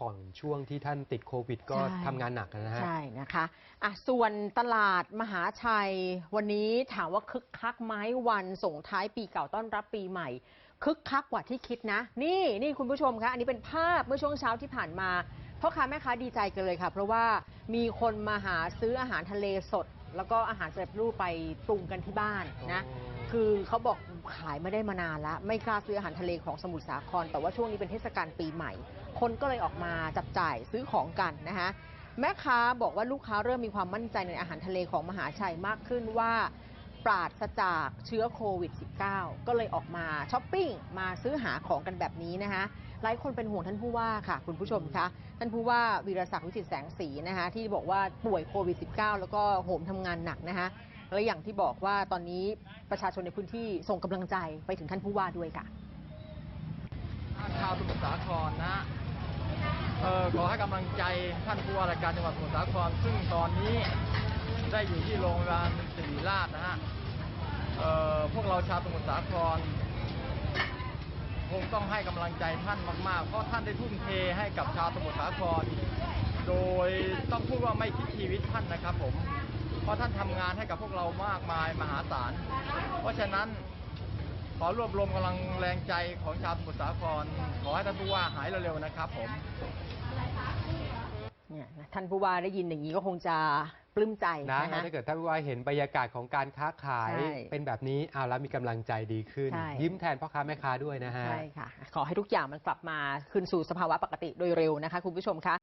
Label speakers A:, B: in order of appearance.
A: ผ่อนช่วงที่ท่านติดโควิดก็
B: ใช่
A: ทำงานหนักนะฮะ
B: ใช่นะคะอะส่วนตลาดมหาชัย วันนี้ถามว่าคึกคักไหมวันส่งท้ายปีเก่าต้อนรับปีใหม่ คึกคักกว่าที่คิดนะ นี่นี่คุณผู้ชมคะอันนี้เป็นภาพเมื่อช่วงเช้าที่ผ่านมาพ่อค้าแม่ค้าดีใจกันเลยค่ะ เพราะว่ามีคนมาหาซื้ออาหารทะเลสด แล้วก็อาหารสำเร็จรูปไปปรุงกันที่บ้านนะ คือเขาบอก ขายไม่ได้มานานแล้ว ไม่กล้าซื้ออาหารทะเลของสมุทรสาคร แต่ว่าช่วงนี้เป็นเทศกาลปีใหม่ คนก็เลยออกมาจับจ่ายซื้อของกันนะคะแม่ค้าบอกว่าลูกค้าเริ่มมีความมั่นใจในอาหารทะเลของมหาชัยมากขึ้นว่าปราศจากเชื้อโควิด -19 ก็เลยออกมาช้อปปิ้งมาซื้อหาของกันแบบนี้นะคะหลายคนเป็นห่วงท่านผู้ว่าค่ะ คุณผู้ชมคะท่านผู้ว่าวีรศักดิ์วิจิตแสงสีนะคะที่บอกว่าป่วยโควิด -19 แล้วก็โหมทำงานหนักนะคะ และอย่างที่บอกว่าตอนนี้ประชาชนในพื้นที่ส่งกำลังใจไปถึงท่านผู้ว่าด้วยค่ะ
C: ชาวสมุทรสาครนะเออขอให้กำลังใจท่านผู้ว่าราชการจังหวัดสมุทรสาคร ซึ่งตอนนี้ได้อยู่ที่โรงพยาบาลศิริราชนะฮะเออพวกเราชาวสมุทรสาครคงต้องให้กำลังใจท่านมากๆ เพราะท่านได้ทุ่มเทให้กับชาวสมุทรสาคร โดยต้องพูดว่าไม่คิดชีวิตท่านนะครับผม ราะท่านทำงานให้กับพวกเรามากมายมหาศาล เพราะฉะนั้นขอรวบรวมกำลังแรงใจของชาวสมุทรสาคร ขอให้ท่านผู้ว่าหายเร็วๆนะครับผม
B: เนี่ยนะท่านผู้ว่าได้ยินอย่างนี้ก็คงจะปลื้มใจ
A: นะ
B: นะฮะ
A: ถ้าเกิดท่านผู้ว่าเห็นบรรยากาศของการค้าขาย
B: ใช่
A: เป็นแบบนี้เอาแล้วมีกำลังใจดีขึ้น
B: ใช่
A: ยิ้มแทนพ่อค้าแม่ค้าด้วยนะฮะ
B: ใช่ค่ะ ขอให้ทุกอย่างมันกลับมาคืนสู่สภาวะปกติโดยเร็วนะคะคุณผู้ชมคะ